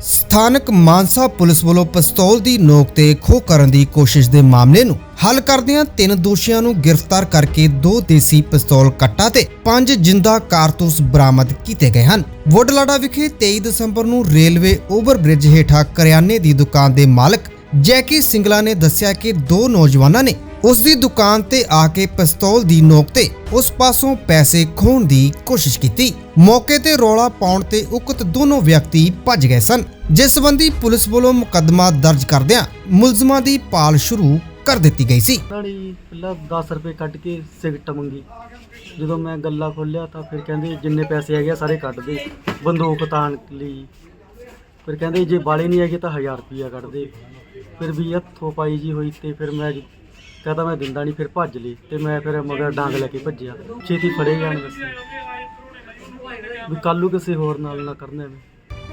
ਸਥਾਨਕ ਮਾਨਸਾ ਪੁਲਿਸ ਵੱਲੋਂ ਪਿਸਤੌਲ ਦੀ ਨੋਕ ਤੇ ਖੋਹ ਕਰਨ ਦੀ ਕੋਸ਼ਿਸ਼ ਦੇ ਮਾਮਲੇ ਨੂੰ ਹੱਲ ਕਰਦਿਆਂ ਤਿੰਨ ਦੋਸ਼ੀਆਂ ਨੂੰ ਗ੍ਰਿਫਤਾਰ ਕਰਕੇ ਦੋ ਦੇਸੀ ਪਿਸਤੌਲ ਕੱਟਾ ਤੇ ਪੰਜ ਜਿੰਦਾ ਕਾਰਤੂਸ ਬਰਾਮਦ ਕੀਤੇ ਗਏ ਹਨ। ਵੁੱਡਲਾਡਾ ਵਿਖੇ 23 ਦਸੰਬਰ ਨੂੰ ਰੇਲਵੇ ਓਵਰਬ੍ਰਿਜ ਹੇਠਾਂ ਕਰਿਆਨੇ ਦੀ ਦੁਕਾਨ ਦੇ ਮਾਲਕ ਜੈਕੀ ਸਿੰਗਲਾ ਨੇ ਦੱਸਿਆ ਕਿ ਦੋ ਨੌਜਵਾਨਾਂ ਨੇ ਉਸ ਦੀ ਦੁਕਾਨ ਤੇ ਆ ਕੇ ਪਿਸਤੌਲ ਦੀ ਨੋਕ ਤੇ ਉਸ ਪਾਸੋਂ ਪੈਸੇ ਖੋਹਣ ਦੀ ਕੋਸ਼ਿਸ਼ ਕੀਤੀ। ਮੌਕੇ ਤੇ ਰੌਲਾ ਪਾਉਣ ਤੇ ਉਕਤ ਦੋਨੋਂ ਵਿਅਕਤੀ ਭੱਜ ਗਏ ਸਨ। ਜਿਸ ਸੰਬੰਧੀ ਪੁਲਿਸ ਵੱਲੋਂ ਮੁਕੱਦਮਾ ਦਰਜ ਕਰਦਿਆਂ ਮੁਲਜ਼ਮਾਂ ਦੀ ਭਾਲ ਸ਼ੁਰੂ ਕਰ ਦਿੱਤੀ ਗਈ ਸੀ। ਉਹਨਾਂ ਨੇ ਜੀ ਪਹਿਲਾਂ 10 ਰੁਪਏ ਕੱਢ ਕੇ ਸਿਗਰਟ ਮੰਗੀ। ਜਦੋਂ ਮੈਂ ਗੱਲਾਂ ਖੋਲਿਆ ਤਾਂ ਫਿਰ ਕਹਿੰਦੇ ਜਿੰਨੇ ਪੈਸੇ ਹੈਗੇ ਆ ਸਾਰੇ ਕੱਢ ਦੇ, ਬੰਦੂਕ ਤਾਣ ਲਈ। ਫਿਰ ਕਹਿੰਦੇ ਜੇ ਬਾਲੇ ਨਹੀਂ ਹੈਗੇ ਤਾਂ 1000 ਰੁਪਿਆ ਕੱਢ ਦੇ। ਫਿਰ ਵੀ ਹੱਥੋਂ ਪਾਈ ਜੀ ਹੋਈ ਤੇ ਫਿਰ ਮੈਂ ਜੀ ਕਹਤਾ ਮੈਂ ਦਿੰਦਾ ਨਹੀਂ ਫਿਰ ਭੱਜ ਲਈ ਤੇ ਮੈਂ ਫਿਰ ਮਗਰ ਡਾਂਗ ਲੈ ਕੇ ਭੱਜਿਆ। ਛੇਤੀ ਫੜੇ ਜਾਣ ਦੱਸੇ ਵੀ ਕੱਲੂ ਕਿਸੇ ਹੋਰ ਨਾਲ ਨਾ ਕਰਨਾ ਐਵੇਂ।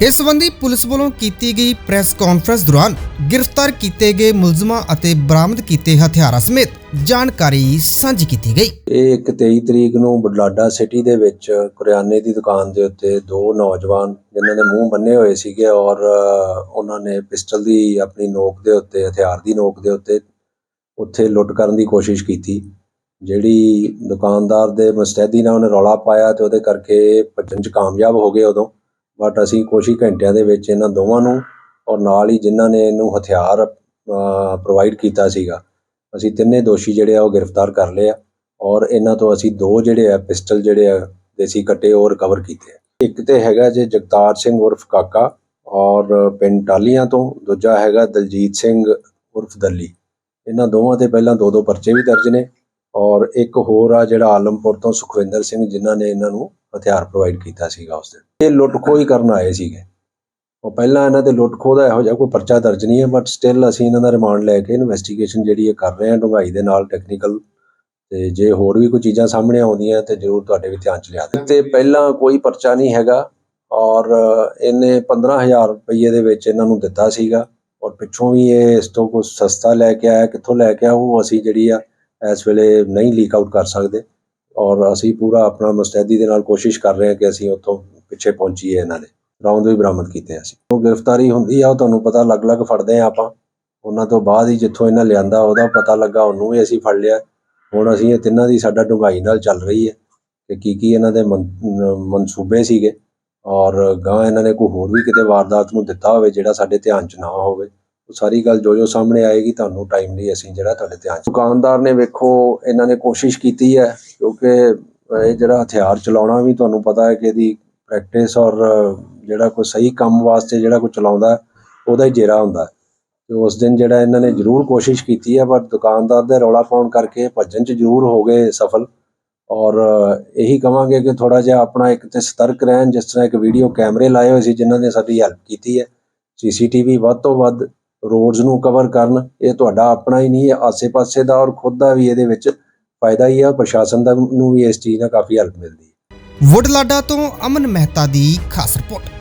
ਇਸ ਸੰਬੰਧੀ ਪੁਲਿਸ ਵੱਲੋਂ ਕੀਤੀ ਗਈ ਪ੍ਰੈਸ ਕਾਨਫਰੰਸ ਦੌਰਾਨ ਗ੍ਰਿਫਤਾਰ ਕੀਤੇ ਗਏ ਮੁਲਜ਼ਮਾਂ ਅਤੇ ਬਰਾਮਦ ਕੀਤੇ ਹਥਿਆਰਾਂ ਸਮੇਤ ਜਾਣਕਾਰੀ ਸਾਂਝੀ ਕੀਤੀ ਗਈ। ਇਹ ਇੱਕ 23 ਤਰੀਕ ਨੂੰ ਬੁਢਲਾਡਾ ਸਿਟੀ ਦੇ ਵਿੱਚ ਕਰਿਆਨੇ ਦੀ ਦੁਕਾਨ ਦੇ ਉੱਤੇ ਦੋ ਨੌਜਵਾਨ ਜਿਨ੍ਹਾਂ ਦੇ ਮੂੰਹ ਬੰਨੇ ਹੋਏ ਸੀਗੇ ਔਰ ਉਹਨਾਂ ਨੇ ਪਿਸਟਲ ਦੀ ਆਪਣੀ ਨੋਕ ਦੇ ਉੱਤੇ ਹਥਿਆਰ ਦੀ ਨੋਕ ਦੇ ਉੱਤੇ ਉੱਥੇ ਲੁੱਟ ਕਰਨ ਦੀ ਕੋਸ਼ਿਸ਼ ਕੀਤੀ। ਜਿਹੜੀ ਦੁਕਾਨਦਾਰ ਦੇ ਮੁਸਤੈਦੀ ਨਾਲ ਉਹਨੇ ਰੌਲਾ ਪਾਇਆ ਤੇ ਉਹਦੇ ਕਰਕੇ ਭੱਜਣ 'ਚ ਕਾਮਯਾਬ ਹੋ ਗਏ ਉਦੋਂ। ਬਟ ਅਸੀਂ ਕੁਛ ਹੀ ਘੰਟਿਆਂ ਦੇ ਵਿੱਚ ਇਹਨਾਂ ਦੋਵਾਂ ਨੂੰ ਔਰ ਨਾਲ ਹੀ ਜਿਨ੍ਹਾਂ ਨੇ ਇਹਨੂੰ ਹਥਿਆਰ ਪ੍ਰੋਵਾਈਡ ਕੀਤਾ ਸੀਗਾ। ਅਸੀਂ ਤਿੰਨੇ ਦੋਸ਼ੀ ਜਿਹੜੇ ਆ ਉਹ ਗ੍ਰਿਫਤਾਰ ਕਰ ਲਏ ਆ ਔਰ ਇਹਨਾਂ ਤੋਂ ਅਸੀਂ ਦੋ ਜਿਹੜੇ ਆ ਪਿਸਟਲ ਜਿਹੜੇ ਆ ਦੇਸੀ ਕੱਟੇ ਉਹ ਰਿਕਵਰ ਕੀਤੇ ਆ। ਇੱਕ ਤੇ ਹੈਗਾ ਜੇ ਜਗਤਾਰ ਸਿੰਘ ਉਰਫ ਕਾਕਾ ਔਰ ਪਿੰਡ ਟਾਲੀਆਂ ਤੋਂ, ਦੂਜਾ ਹੈਗਾ ਦਲਜੀਤ ਸਿੰਘ ਉਰਫ ਦੱਲੀ। ਇਹਨਾਂ ਦੋਵਾਂ ਤੇ ਪਹਿਲਾਂ ਦੋ ਦੋ ਪਰਚੇ ਵੀ ਦਰਜ ਨੇ ਔਰ ਇੱਕ ਹੋਰ ਆ ਜਿਹੜਾ ਆਲਮਪੁਰ ਤੋਂ ਸੁਖਵਿੰਦਰ ਸਿੰਘ ਜਿਨ੍ਹਾਂ ਨੇ ਇਹਨਾਂ ਨੂੰ ਹਥਿਆਰ ਪ੍ਰੋਵਾਈਡ ਕੀਤਾ ਸੀਗਾ ਉਸ ਦਿਨ। ਇਹ ਲੁੱਟ ਖੋਹ ਹੀ ਕਰਨ ਆਏ ਸੀਗੇ। ਉਹ ਪਹਿਲਾਂ ਇਹਨਾਂ 'ਤੇ ਲੁੱਟ ਖੋਹ ਦਾ ਇਹੋ ਜਿਹਾ ਕੋਈ ਪਰਚਾ ਦਰਜ ਨਹੀਂ ਹੈ ਬਟ ਸਟਿਲ ਅਸੀਂ ਇਹਨਾਂ ਦਾ ਰਿਮਾਂਡ ਲੈ ਕੇ ਇਨਵੈਸਟੀਗੇਸ਼ਨ ਜਿਹੜੀ ਇਹ ਕਰ ਰਹੇ ਹਾਂ, ਡੂੰਘਾਈ ਦੇ ਨਾਲ ਟੈਕਨੀਕਲ ਤੇ ਜੇ ਹੋਰ ਵੀ ਕੋਈ ਚੀਜ਼ਾਂ ਸਾਹਮਣੇ ਆਉਂਦੀਆਂ ਤੇ ਜ਼ਰੂਰ ਤੁਹਾਡੇ ਵੀ ਧਿਆਨ ਚ ਲਿਆ ਦੇ ਤੇ ਪਹਿਲਾਂ ਕੋਈ ਪਰਚਾ ਨਹੀਂ ਹੈਗਾ ਔਰ ਇਹਨੇ 15000 ਰੁਪਏ ਦੇ ਵਿੱਚ ਇਹਨਾਂ ਨੂੰ ਦਿੱਤਾ ਸੀਗਾ। ਔਰ ਪਿੱਛੋਂ ਵੀ ਇਹ ਇਸ ਤੋਂ ਕੁਝ ਸਸਤਾ ਲੈ ਕੇ ਆਇਆ, ਕਿੱਥੋਂ ਲੈ ਕੇ ਆ ਉਹ ਅਸੀਂ ਜਿਹੜੀ ਆ ਇਸ ਵੇਲੇ ਨਹੀਂ ਲੀਕ ਆਊਟ ਕਰ ਸਕਦੇ। ਔਰ ਅਸੀਂ ਪੂਰਾ ਆਪਣਾ ਮੁਸਤੈਦੀ ਦੇ ਨਾਲ ਕੋਸ਼ਿਸ਼ ਕਰ ਰਹੇ ਹਾਂ ਕਿ ਅਸੀਂ ਉੱਥੋਂ ਪਿੱਛੇ ਪਹੁੰਚੀਏ ਇਹਨਾਂ ਦੇ। ਰੌਂਦ ਵੀ ਬਰਾਮਦ ਕੀਤੇ ਅਸੀਂ। ਉਹ ਗ੍ਰਿਫਤਾਰੀ ਹੁੰਦੀ ਆ, ਉਹ ਤੁਹਾਨੂੰ ਪਤਾ ਅਲੱਗ-ਅਲੱਗ ਫੜਦੇ ਆ ਆਪਾਂ। ਉਹਨਾਂ ਤੋਂ ਬਾਅਦ ਹੀ ਜਿੱਥੋਂ ਇਹਨਾਂ ਲਿਆਂਦਾ, ਉਹਦਾ ਪਤਾ ਲੱਗਾ, ਉਹਨੂੰ ਵੀ ਅਸੀਂ ਫੜ ਲਿਆ। ਹੁਣ ਅਸੀਂ ਇਹ ਤਿੰਨਾਂ ਦੀ ਸਾਡਾ ਡੂੰਘਾਈ ਨਾਲ ਚੱਲ ਰਹੀ ਹੈ ਕਿ ਕੀ ਕੀ ਇਹਨਾਂ ਦੇ ਮਨਸੂਬੇ ਸੀਗੇ। ਔਰ ਗਾਂ ਇਹਨਾਂ ਨੇ ਕੋਈ ਹੋਰ ਵੀ ਕਿਤੇ ਵਾਰਦਾਤ ਨੂੰ ਦਿੱਤਾ ਹੋਵੇ ਜਿਹੜਾ ਸਾਡੇ ਧਿਆਨ 'ਚ ਨਾ ਹੋਵੇ, ਉਹ ਸਾਰੀ ਗੱਲ ਜੋ ਜੋ ਸਾਹਮਣੇ ਆਏਗੀ, ਤੁਹਾਨੂੰ ਟਾਈਮਲੀ ਅਸੀਂ ਜਿਹੜਾ ਤੁਹਾਡੇ ਧਿਆਨ 'ਚ ਦੁਕਾਨਦਾਰ ਨੇ ਵੇਖੋ, ਇਹਨਾਂ ਨੇ ਕੋਸ਼ਿਸ਼ ਕੀਤੀ ਹੈ, ਕਿਉਂਕਿ ਇਹ ਜਿਹੜਾ ਹਥਿਆਰ ਚਲਾਉਣਾ ਵੀ ਤੁਹਾਨੂੰ ਪਤਾ ਹੈ ਕਿ ਇਹਦੀ ਪ੍ਰੈਕਟਿਸ ਔਰ ਜਿਹੜਾ ਕੋਈ ਸਹੀ ਕੰਮ ਵਾਸਤੇ ਜਿਹੜਾ ਕੋਈ ਚਲਾਉਂਦਾ, ਉਹਦਾ ਹੀ ਜੇਰਾ ਹੁੰਦਾ ਤੇ ਉਸ ਦਿਨ ਜਿਹੜਾ ਇਹਨਾਂ ਨੇ ਜ਼ਰੂਰ ਕੋਸ਼ਿਸ਼ ਕੀਤੀ ਹੈ, ਪਰ ਦੁਕਾਨਦਾਰ ਦੇ ਰੌਲਾ ਪਾਉਣ ਕਰਕੇ ਭੱਜਣ 'ਚ ਜ਼ਰੂਰ ਹੋ ਗਏ ਸਫਲ। ਔਰ ਇਹੀ ਕਵਾਂਗੇ ਕਿ ਥੋੜਾ ਜਿਹਾ ਆਪਣਾ ਇੱਕ ਤੇ ਸਤਰਕ ਰਹਿਣ, ਜਿਸ ਤਰ੍ਹਾਂ ਇੱਕ ਵੀਡੀਓ ਕੈਮਰੇ ਲਾਏ ਹੋਏ ਸੀ ਜਿਨ੍ਹਾਂ ਨੇ ਸਾਡੀ ਹੈਲਪ ਕੀਤੀ ਹੈ। ਸੀਸੀਟੀਵੀ ਵੱਧ ਤੋਂ ਵੱਧ ਰੋਡਸ ਨੂੰ ਕਵਰ ਕਰਨ, ਇਹ ਤੁਹਾਡਾ ਆਪਣਾ ਹੀ ਨਹੀਂ ਹੈ ਆਸੇ-ਪਾਸੇ ਦਾ ਔਰ ਖੁਦ ਦਾ ਵੀ ਇਹਦੇ ਵਿੱਚ ਫਾਇਦਾ ਹੀ ਹੈ ਪ੍ਰਸ਼ਾਸਨ ਦਾ ਨੂੰ ਵੀ ਇਸ ਚੀਜ਼ ਨਾਲ ਕਾਫੀ ਹੈਲਪ ਮਿਲਦੀ ਹੈ। ਵੁੱਡਲਾਡਾ ਤੋਂ ਅਮਨ ਮਹਿਤਾ ਦੀ ਖਾਸ ਰਿਪੋਰਟ।